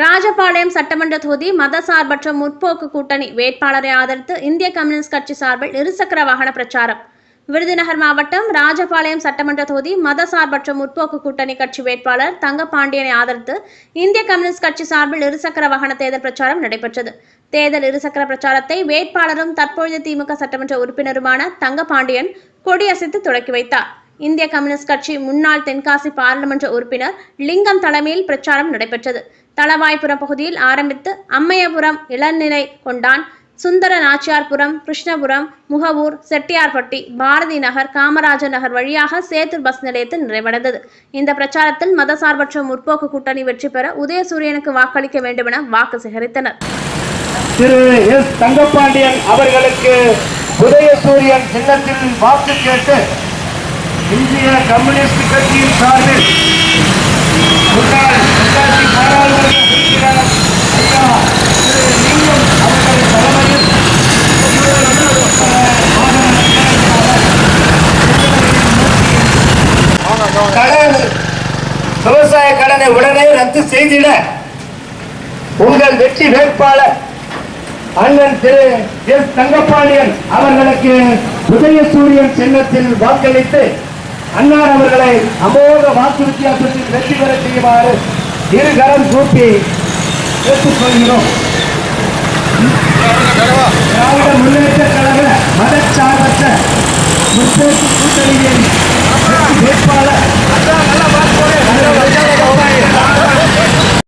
ராஜபாளையம் சட்டமன்ற தொகுதி மதசார்பற்ற முற்போக்கு கூட்டணி வேட்பாளரை ஆதரித்து இந்திய கம்யூனிஸ்ட் கட்சி சார்பில் இருசக்கர வாகன பிரச்சாரம். விருதுநகர் மாவட்டம் ராஜபாளையம் சட்டமன்ற தொகுதி மதசார்பற்ற முற்போக்கு கூட்டணி கட்சி வேட்பாளர் தங்கபாண்டியனை ஆதரித்து இந்திய கம்யூனிஸ்ட் கட்சி சார்பில் இருசக்கர வாகன தேர்தல் பிரச்சாரம் நடைபெற்றது. தேர்தல் இருசக்கர பிரச்சாரத்தை வேட்பாளரும் தற்பொழுது திமுக சட்டமன்ற உறுப்பினருமான தங்கபாண்டியன் கொடியசைத்து தொடக்கி வைத்தார். இந்திய கம்யூனிஸ்ட் கட்சி முன்னாள் தென்காசி பாராளுமன்ற உறுப்பினர் லிங்கம் தலைமையில் பிரச்சாரம் நடைபெற்றது. தளவாய்புரம் பகுதியில் ஆரம்பித்து அம்மையபுரம் இளநிலை கொண்டான் சுந்தர நாச்சியார்புரம் கிருஷ்ணபுரம் முகவூர் செட்டியார்பட்டி பாரதி நகர் காமராஜர் நகர் வழியாக சேத்தூர் பஸ் நிலையத்தில் நிறைவடைந்தது. இந்த பிரச்சாரத்தில் மதசார்பற்ற முற்போக்கு கூட்டணி வெற்றி பெற உதயசூரியனுக்கு வாக்களிக்க வேண்டுமென வாக்கு சேகரித்தனர். திரு எஸ் தங்கப்பாண்டியன் அவர்களுக்கு உதயசூரியன் சின்னத்தில் வாக்கு கேட்டு இந்திய கம்யூனிஸ்ட் கட்சியின் சார்பில் முன்னாள் தென்காசி பாராளுமன்ற உறுப்பினர் ஐயா திரு லிங்கம் அவர்கள் தலைமையில் விவசாய கடனை உடனே ரத்து செய்திட உங்கள் வெற்றி வேட்பாளர் அண்ணன் திரு எஸ் தங்கப்பாண்டியன் அவர்களுக்கு உதயசூரியன் சின்னத்தில் வாக்களித்து அன்னார் அவர்களை அமோக வாக்கு வித்தியாசத்தில் வெற்றி பெற செய்யுமாறு இருகரம் கூப்பி கேட்டுக்கொள்கிறோம் திராவிட முன்னேற்ற கழக மதச்சார்பற்ற முற்போக்கு கூட்டணியின் வேட்பாளர்